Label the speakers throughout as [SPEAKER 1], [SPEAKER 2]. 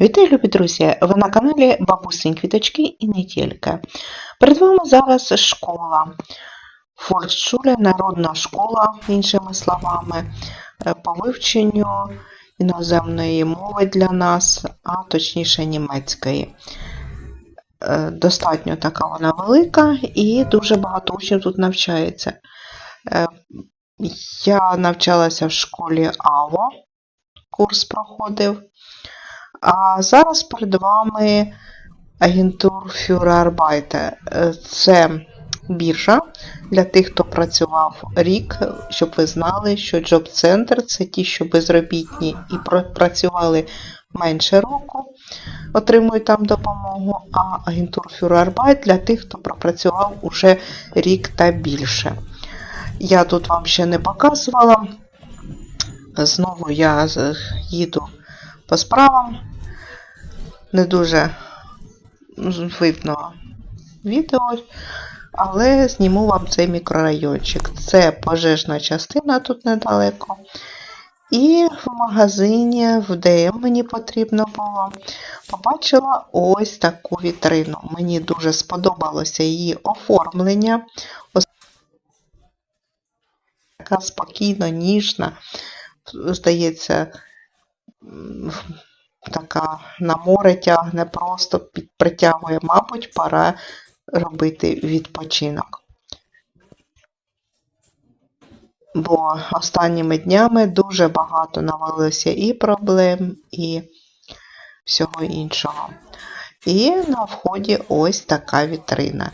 [SPEAKER 1] Вітаю, любі друзі! Ви на каналі Бабусин Квіточки і не тільки. Перед вами зараз школа. Фордшуля, народна школа, іншими словами, е, по вивченню іноземної мови для нас, а точніше німецької. Е, Достатньо така вона велика і дуже багато учнів тут навчається. Е, Я навчалася в школі АВО, курс проходив. А зараз перед вами агентур Arbeit. Е, Це біржа для тих, хто працював рік, щоб ви знали, що джоб-центр це ті, що безробітні і працювали менше року, отримують там допомогу, а агентур Arbeit для тих, хто пропрацював уже рік та більше. Я тут вам ще не показувала. Знову я їду по справам. Не дуже видно відео, але зніму вам цей мікрорайончик. Це пожежна частина тут недалеко. І в магазині, в ДМ мені потрібно було, побачила ось таку вітрину. Мені дуже сподобалося її оформлення. Така спокійно, ніжна. Здається, така на море тягне, просто притягує, мабуть, пора робити відпочинок. Бо останніми днями дуже багато навалилося і проблем, і всього іншого. І на вході ось така вітрина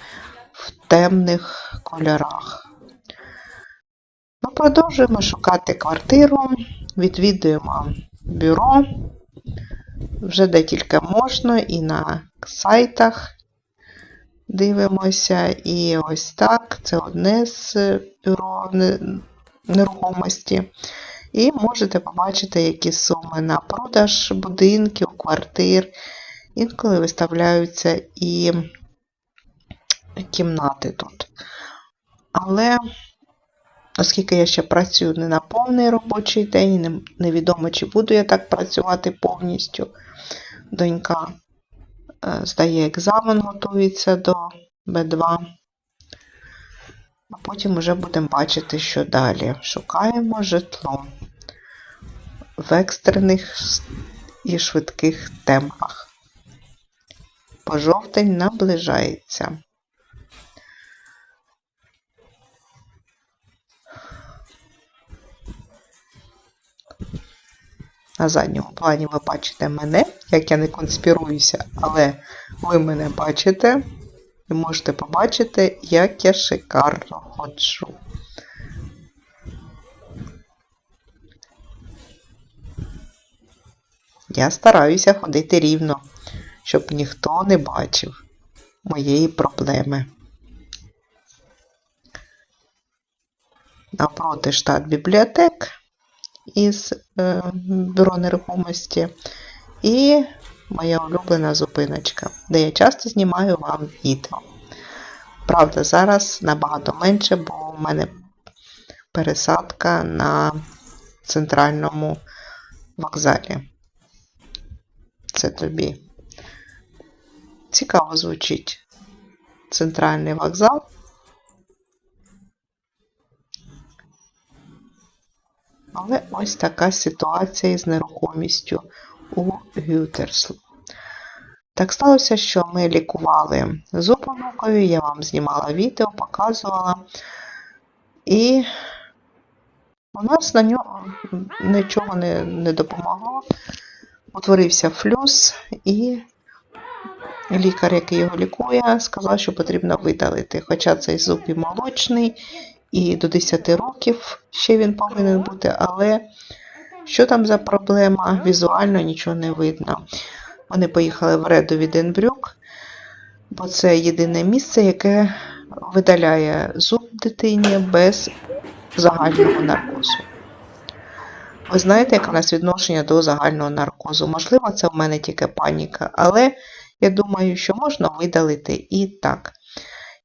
[SPEAKER 1] в темних кольорах. Ми продовжуємо шукати квартиру, відвідуємо бюро вже де тільки можна, і на сайтах дивимося. І ось так. Це одне з бюро нерухомості. І можете побачити, які суми на продаж будинків, квартир. Інколи виставляються і кімнати тут. Але Оскільки я ще працюю не на повний робочий день, не- невідомо, чи буду я так працювати повністю. Донька е, здає екзамен, готується до Б2. А потім вже будемо бачити, що далі. Шукаємо житло в екстрених і швидких темпах. Пожовтень наближається. На задньому плані ви бачите мене, як я не конспіруюся, але ви мене бачите і можете побачити, як я шикарно ходжу. Я стараюся ходити рівно, щоб ніхто не бачив моєї проблеми. Напроти штат бібліотек із е, бюро нерухомості. І моя улюблена зупиночка, де я часто знімаю вам відео. Правда, зараз набагато менше, бо у мене пересадка на центральному вокзалі. Це тобі. Цікаво звучить. Центральний вокзал. Але ось така ситуація з нерухомістю у Гютерслу. Так сталося, що ми лікували зуб онукові, я вам знімала відео, показувала. І у нас на нього нічого не, не допомогло. Утворився флюс, і лікар, який його лікує, сказав, що потрібно видалити. Хоча цей зуб і молочний, і до 10 років ще він повинен бути, але що там за проблема? Візуально нічого не видно. Вони поїхали в Редові Денбрюк, бо це єдине місце, яке видаляє зуб дитині без загального наркозу. Ви знаєте, яке у нас відношення до загального наркозу? Можливо, це в мене тільки паніка, але я думаю, що можна видалити і так.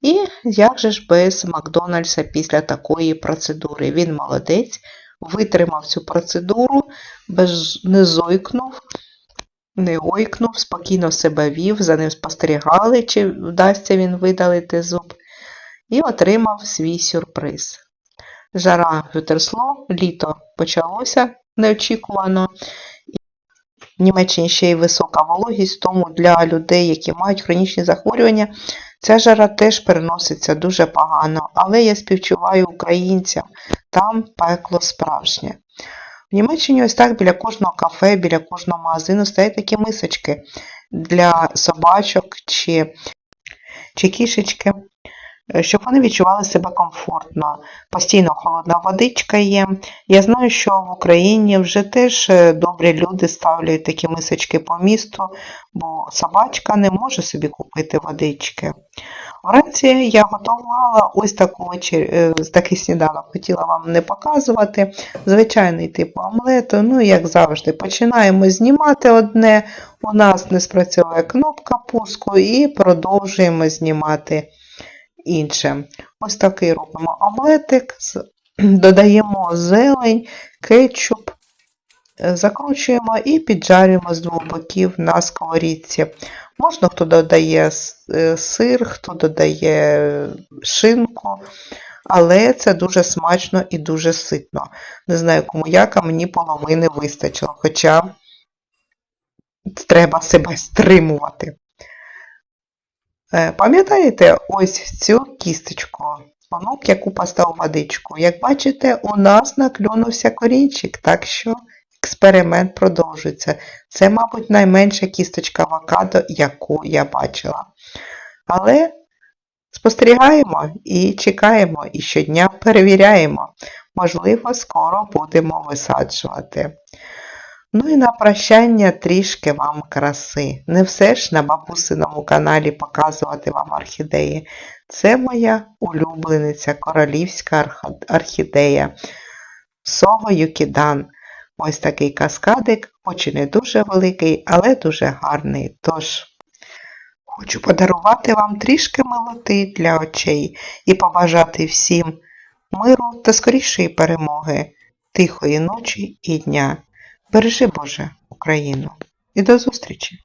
[SPEAKER 1] І як же ж без Макдональдса після такої процедури? Він молодець, витримав цю процедуру, без, не зойкнув, не ойкнув, спокійно себе вів, за ним спостерігали, чи вдасться він видалити зуб, і отримав свій сюрприз. Жара вітерсло, літо почалося неочікувано. В Німеччині ще й висока вологість, тому для людей, які мають хронічні захворювання, ця жара теж переноситься дуже погано. Але я співчуваю українцям, там пекло справжнє. В Німеччині ось так біля кожного кафе, біля кожного магазину стоять такі мисочки для собачок чи, чи кішечки, щоб вони відчували себе комфортно. Постійно холодна водичка є. Я знаю, що в Україні вже теж е, добрі люди ставлять такі мисочки по місту, бо собачка не може собі купити водички. Вранці я готувала ось таку вечер... е, такий сніданок. Хотіла вам не показувати. Звичайний тип омлету. Ну, як завжди, починаємо знімати одне. У нас не спрацьовує кнопка пуску і продовжуємо знімати інше. Ось такий робимо омлетик, додаємо зелень, кетчуп, е, закручуємо і піджарюємо з двох боків на сковорідці. Можна, хто додає е, сир, хто додає шинку, але це дуже смачно і дуже ситно. Не знаю, кому як, а мені половини вистачило, хоча треба себе стримувати. Е, Пам'ятаєте ось цю кісточку, панок, яку поставив водичку. Як бачите, у нас наклюнувся корінчик, так що експеримент продовжується. Це, мабуть, найменша кісточка авокадо, яку я бачила. Але спостерігаємо і чекаємо, і щодня перевіряємо. Можливо, скоро будемо висаджувати. Ну і на прощання трішки вам краси. Не все ж на бабусиному каналі показувати вам орхідеї. Це моя улюблениця королівська орхідея. Сого Юкідан. Ось такий каскадик, хоч і не дуже великий, але дуже гарний. Тож, хочу подарувати вам трішки милоти для очей і побажати всім миру та скорішої перемоги, тихої ночі і дня. Бережи Боже Україну і до зустрічі!